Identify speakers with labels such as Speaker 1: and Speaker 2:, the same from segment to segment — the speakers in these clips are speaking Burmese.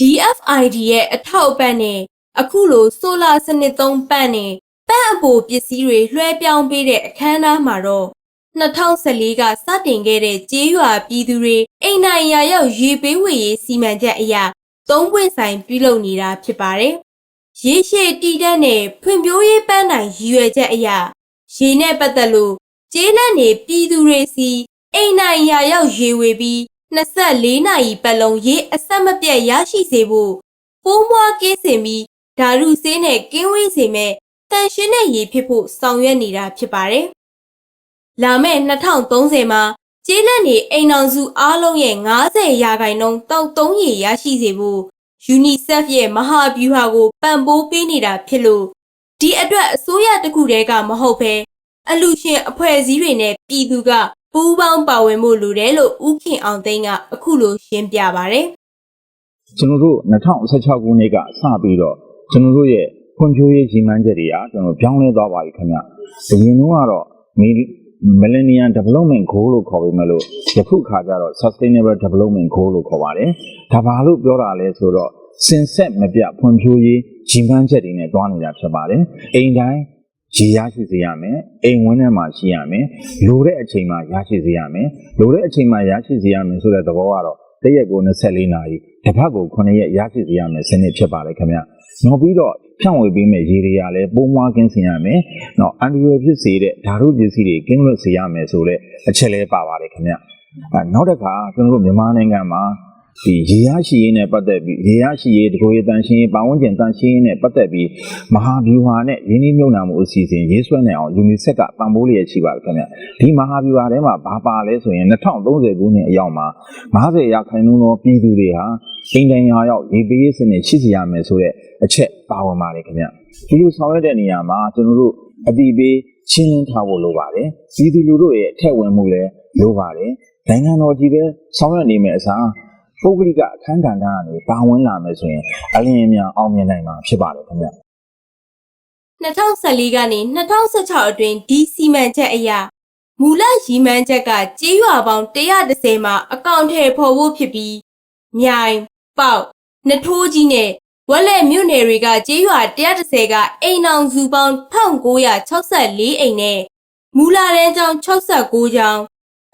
Speaker 1: DFID ရဲ့အထောက်အပံ့နဲ့အခုလိုဆိုလာစနစ်သုံးပန့်နဲ့ပန့်အပိုပစ္စည်းတွေလွှဲပြောင်းပေးတဲ့အခမ်းအနားမှာတော့2014ကစတင်ခဲ့တဲ့ကျေးရွာပြည်သူတွေအိမ်နိုင်ရာရောက်ရေပေးဝေရေးစီမံချက်အရာသုံးပွင့်ဆိုင်ပြုလုပ်နေတာဖြစ်ပါတယ်။ရေရှည်တည်တတ်တဲ့ဖွံ့ဖြိုးရေးပန်းတိုင်ရည်ရွယ်ချက်အရာရေနဲ့ပတ်သက်လို့ကျေးလက်နေပြည်သူတွေစီအိမ်နိုင်ရာရောက်ရေဝေပြီး 24နာရီပတ်လုံးရေအဆက်မပြတ်ရရှိစေဖို့ပိုးမွားကင်းစင်ပြီးဓာတုဆေးနဲ့ကင်းဝေးစေမဲ့တန်ရှင်းတဲ့ရေဖြစ်ဖို့ဆောင်ရွက်နေတာဖြစ်ပါတယ်။လာမယ့်2030မှာကျေးလက်နေအိမ်အောင်စုအားလုံးရဲ့90ရာခိုင်နှုန်းတောက်သုံးရေရရှိစေဖို့ UNICEF ရဲ့မဟာဗျူဟာကိုပံ့ပိုးပေးနေတာဖြစ်လို့ဒီအတွက်အစိုးရတစ်ခုတည်းကမဟုတ်ဘဲအလူရှင်အဖွဲ့အစည်းတွေနဲ့ပြည်သူက ပူးပေါင်းပါဝင်မှုလိုတယ်လို့ဦးခင်အောင်သိန်းကအခုလိုရှင်းပြပါဗျ။
Speaker 2: ကျွန်တော်တို့2016ခုနှစ်ကစပြီးတော့ကျွန်တော်တို့ရဲ့ဖွံ့ဖြိုးရေးရည်မှန်းချက်တွေကကျွန်တော်ပြောင်းလဲသွားပါပြီခင်ဗျ။အရင်ကတော့ Millennium Development Goal လို့ခေါ်ပေမဲ့လို့ယခုခါကျတော့ Sustainable Development Goal လို့ခေါ်ပါတယ်။ဒါဘာလို့ပြောတာလဲဆိုတော့စင်ဆက်မပြတ်ဖွံ့ဖြိုးရေးရည်မှန်းချက်တွေနဲ့တွားနေတာဖြစ်ပါတယ်။အိမ်တိုင်း ရေရရှိစေရမယ်အိမ်ဝင်းထဲမှာရှိရမယ်လိုတဲ့အချိန်မှာရရှိစေရမယ်လိုတဲ့အချိန်မှာရရှိစေရမယ်ဆိုတဲ့သဘောကတော့တရက်ကို24နာရီတစ်ပတ်ကို9ရက်ရရှိစေရမယ်စနစ်ဖြစ်ပါတယ်ခင်ဗျနောက်ပြီးတော့ဖြန့်ဝေပေးမယ့်ရေတွေကလည်းပုံမွားကင်းစင်ရမယ်နောက်အန်ဒီရယ်ဖြစ်စေတဲ့ဓာတ်ပစ္စည်းတွေကင်းလွတ်စေရမယ်ဆိုတဲ့အချက်လေးပါပါတယ်ခင်ဗျအဲနောက်တစ်ခါကျွန်တော်တို့မြန်မာနိုင်ငံမှာ ဒီရေရရှိရေးနဲ့ပတ်သက်ပြီးရေရရှိရေးတကိုယ်ရည်တန်ရှင်းရေးပတ်ဝန်းကျင်တန်ရှင်းရေးနဲ့ပတ်သက်ပြီးမဟာဗျူဟာနဲ့ရင်းနှီးမြှုပ်နှံမှုအစီအစဉ်ရေးဆွဲနေအောင် UNICEF ကပံ့ပိုးလျက်ရှိပါတယ်ခင်ဗျဒီမဟာဗျူဟာထဲမှာဘာပါလဲဆိုရင်2030ခုနှစ်အရောက်မှာ90ရာခိုင်နှုန်းသောပြည်သူတွေဟာအိမ်တိုင်ရာရောက်ရေပေးရေးစနစ်ရှိစီရမယ်ဆိုတဲ့အချက်ပါဝင်ပါတယ်ခင်ဗျဒီလိုဆောင်ရွက်တဲ့နေရာမှာကျွန်တော်တို့အတိပေးချင်းချင်းထားဖို့လိုပါတယ်ပြည်သူလူထုရဲ့အထက်ဝင်မှုလည်းလိုပါတယ်နိုင်ငံတော်ကြီးပဲဆောင်ရွက်နေမယ်အစား ပုဂ္ဂလိကအခမ်းကဏ္ဍကနေပါဝင်လာမယ်ဆိုရင်အလင်းအမြန်အောင်မြင်နိုင်မှာဖြစ်ပါတယ်ခင်ဗျ
Speaker 1: 2014ကနေ2016အတွင်းဒီစီမံချက်အရမူလရည်မှန်းချက်ကကြေးရွာပေါင်း130မှာအကောင့်ထဲပေါ်ဖို့ဖြစ်ပြီးမြိုင်ပေါက်နထိုးကြီးနဲ့ဝက်လက်မြို့နယ်တွေကကြေးရွာ130ကအိမ်အောင်စုပေါင်း1964အိမ်နဲ့မူလာတန်းကျောင်း69ကျောင်း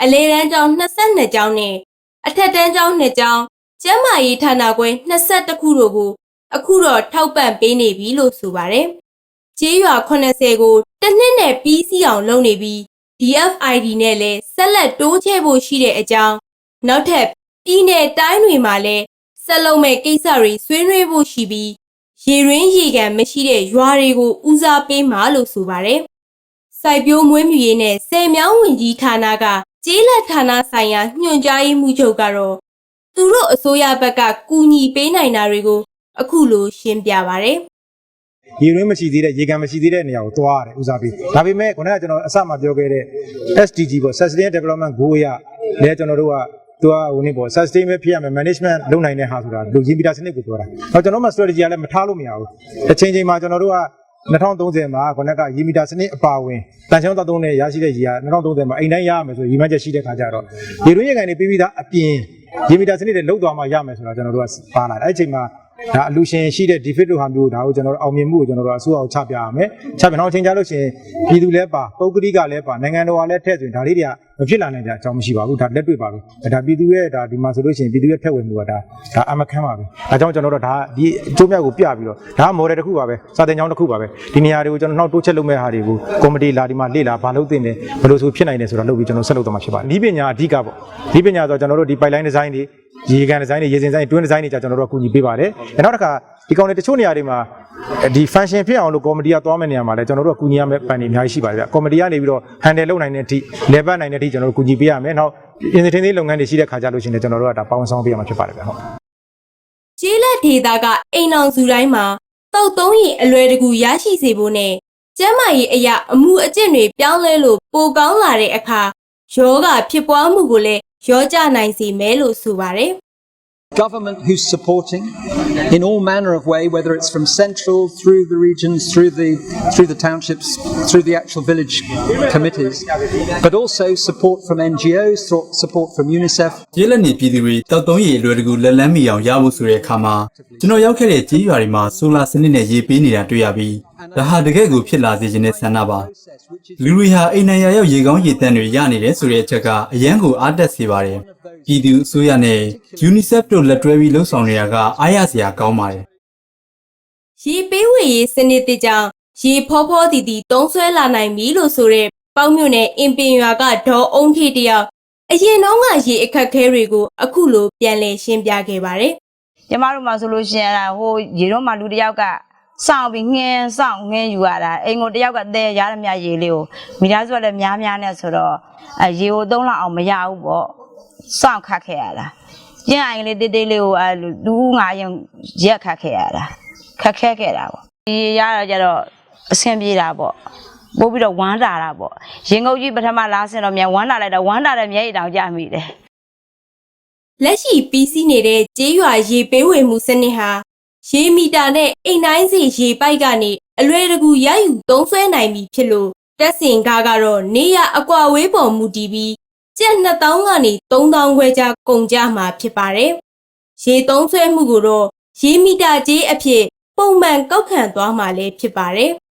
Speaker 1: အလဲတန်းကျောင်း22ကျောင်းနဲ့ အထက်တန်းကျောင်း2ကျောင်းကျန်းမာရေးဌာနခွဲ22ခုတို့ကိုအခုတော့ထောက်ပံ့ပေးနေပြီလို့ဆိုပါတယ်။ကျေးရွာ80ကိုတစ်နှစ်နဲ့ပြီးစီးအောင်လုပ်နေပြီး DFID နဲ့လည်းဆက်လက်တိုးချဲ့ဖို့ရှိတဲ့အကြောင်းနောက်ထပ်ပြည်내တိုင်းတွေမှာလည်းဆက်လုပ်မဲ့ကိစ္စတွေဆွေးနွေးဖို့ရှိပြီးရေရင်းရေကန်မရှိတဲ့ရွာတွေကိုဦးစားပေးမှာလို့ဆိုပါတယ်။စိုက်ပျိုးမွေးမြူရေးနဲ့ဆယ်မြောင်းဝင်ကြီးဌာနက ကျေးလက်ဌာနဆိုင်ရာညွှန်ကြားရေးမှူးချုပ်ကတော့သူတို့အစိုးရဘက်ကကူညီပေးနိုင်တာတွေကို အခုလိုရှင်းပြပါတယ်။
Speaker 3: ရေရင်းမရှိသေးတဲ့ရေကန်မရှိသေးတဲ့နေရာကိုသွားရတယ်ဦးစားပေးဒါပေမဲ့ခုနကကျွန်တော်အစမှပြောခဲ့တဲ့ SDG ပေါ့ Sustainable Development Goal ရလဲကျွန်တော်တို့ကသူကဟိုနေ့ပေါ့ sustainable ဖြစ်ရမယ် management လုပ်နိုင်တဲ့ဟာဆိုတာလူကြီးပီတာစနစ်ကိုပြောတာ။တော့ကျွန်တော်မှ strategy ကလည်းမထားလို့မရဘူး။တစ်ချိန်ချိန်မှာကျွန်တော်တို့က 2030မှာခုနကရေမီတာစနစ်အပါဝင်တန်ချောင်းတောက်သုံးနဲ့ရရှိတဲ့ရေက2030မှာအိမ်တိုင်းရရမယ်ဆိုရေမှတ်ချက်ရှိတဲ့ခါကျတော့ရေရင်းရေကန်တွေပြီးပြီးသားအပြင်ရေမီတာစနစ်တွေလုတ်သွားမှရမယ်ဆိုတာကျွန်တော်တို့ကပါလာတယ်။အဲ့ဒီအချိန်မှာဒါအလူရှင်ရှိတဲ့ defect တို့ဟာမျိုးဒါကိုကျွန်တော်တို့အောင်မြင်မှုကိုကျွန်တော်တို့အစိုးရအောင်ချပြရမယ်။ချပြနောက်ချိန်ကြလို့ရှိရင်ပြည်သူလည်းပါပုဂ္ဂလိကလည်းပါနိုင်ငံတော်ကလည်းထည့်ဆိုရင်ဒါလေးတွေက မဖြစ်လာနိုင်ကြအကြောင်းမရှိပါဘူး။ဒါလက်တွေ့ပါပဲ။ဒါပြည်သူရဲ့ဒါဒီမှာဆိုလို့ရှိရင်ပြည်သူရဲ့ထည့်ဝင်မှုကဒါဒါအမခန်းပါပဲ။ဒါကြောင့်ကျွန်တော်တို့ဒါဒီအကျိုးမြတ်ကိုပြပြီးတော့ဒါက model တစ်ခုပါပဲ။စာသင်ကျောင်းတစ်ခုပါပဲ။ဒီနေရာတွေကိုကျွန်တော်နောက်တိုးချက်လုပ်မဲ့ဟာတွေကိုကော်မတီလာဒီမှာလေ့လာဘာလုပ်သင့်တယ်ဘယ်လိုဆိုဖြစ်နိုင်တယ်ဆိုတာလုပ်ပြီးကျွန်တော်ဆက်လုပ်သွားမှာဖြစ်ပါတယ်။ဤပညာအဓိကပေါ့။ဤပညာဆိုတော့ကျွန်တော်တို့ဒီ pipeline design တွေရေကန်ဒီဇိုင်းတွေရေစင်ဆိုင်တွင်းဒီဇိုင်းတွေကြာကျွန်တော်တို့ကကူညီပေးပါတယ်။နောက်တစ်ခါဒီကောင်တွေတချို့နေရာတွေမှာ ဒီ function ဖြစ်အောင်လို့ကော်မတီကသွားမယ့်နေရာမှာလည်းကျွန်တော်တို့ကကူညီရမယ့်ပန်တွေအများကြီးရှိပါတယ်ဗျ။ကော်မတီကနေပြီးတော့ handle လုပ်နိုင်တဲ့အထိ level နိုင်တဲ့အထိကျွန်တော်တို့ကူညီပေးရမယ်။နောက် institution သေးလုပ်ငန်းတွေရှိတဲ့ခါကြလို့ရှိရင်လည်းကျွန်တော်တို့ကဒါပေါင်းဆောင်ပေးရမှာဖြစ်ပါတယ်ဗျ။ဟုတ်
Speaker 1: ကျေးလက်ဒေသကအိမ်အောင်စုတိုင်းမှာတောက်သုံးရင်အလွယ်တကူရရှိစေဖို့နဲ့ကျန်းမာရေးအရာအမှုအကျင့်တွေပြောင်းလဲလို့ပိုကောင်းလာတဲ့အခါယောဂဖြစ်ပွားမှုကိုလည်းရောကြနိုင်စေမယ်လို့ဆိုပါတယ်
Speaker 4: government who's supporting in all manner of way, whether it's from central through the regions, through the through the townships, through the actual village committees, but also support from NGOs, thro- support from UNICEF,
Speaker 5: ကျေးလက်နေပြည်သူတွေတောက်တုံးရည်အလွယ်တကူလက်လန်းမီအောင်ရဖို့ဆိုတဲ့အခါမှာကျွန်တော်ရောက်ခဲ့တဲ့ကြေးရွာတွေမှာဆိုလာစနစ်နဲ့ရေပေးနေတာတွေ့ရပြီး ဒါဟာတကယ့်ကိုဖြစ်လာစေခြင်းနဲ့ဆန္ဒပါလူတွေဟာအိမ်နိုင်ရာရောက်ရေကောင်းရေတန့်တွေရနေတယ်ဆိုတဲ့အချက်ကအရန်ကိုအားတက်စေပါတယ်ပြည်သူအစိုးရနဲ့ UNICEF တို့လက်တွဲပြီးလှုပ်ဆောင်နေတာကအားရစရာကောင်းပါတယ်
Speaker 1: ရေပေးဝေရေးစနစ်တစ်ကြောင့်ရေဖောဖောတီတီတုံးဆွဲလာနိုင်ပြီလို့ဆိုတဲ့ပေါက်မြို့နယ်အင်ပင်ရွာကဒေါ်အုံးထေတယောက်အရင်တော့ကရေအခက်ခဲတွေကိုအခုလိုပြန်လည်ရှင်းပြခဲ့ပါတယ်
Speaker 6: ကျမတို့မှာဆိုလို့ရှိရင်အဲ့ဒါဟိုရေတော့မှလူတစ်ယောက်က စောင့်ပြီးငင်းစောင့်ငင်းယူရတာအိမ်ကိုတစ်ယောက်ကတဲရရမြရေလေးကိုမိသားစုကလည်းများများနဲ့ဆိုတော့အဲရေကိုသုံးလောက်အောင်မရဘူးပေါ့စောင့်ခတ်ခဲ့ရတာကျင်းအိမ်လေးတေးသေးလေးကိုအဲလူဦးငါရင်ရက်ခတ်ခဲ့ရတာခက်ခဲခဲ့တာပေါ့ဒီရတော့ကြတော့အဆင်ပြေတာပေါ့ပို့ပြီးတော့ဝမ်းတာတာပေါ့ရင်ငုတ်ကြီးပထမလာဆင်တော့မြန်ဝမ်းတာလိုက်တော့ဝမ်းတာတဲ့မျက်ရည်တောင်ကြမိတယ်
Speaker 1: လက်ရှိပြီးစီးနေတဲ့ကျေးရွာရေပေးဝေမှုစနစ်ဟာ ရေမီတာနဲ့အိမ်တိုင်းစီရေပိုက်ကနေအလွယ်တကူရယူသုံးဆွဲနိုင်ပြီဖြစ်လို့တက်စင်ကားကတော့နေရအကွာဝေးပေါ်မူတည်ပြီးကျပ်2000ကနေ3000ခွဲကြားကုန်ကြမှာဖြစ်ပါတယ်။ရေသုံးဆွဲမှုကိုတော့ရေမီတာကျေးအဖြစ်ပုံမှန်ကောက်ခံသွားမှာလည်းဖြစ်ပါတယ်။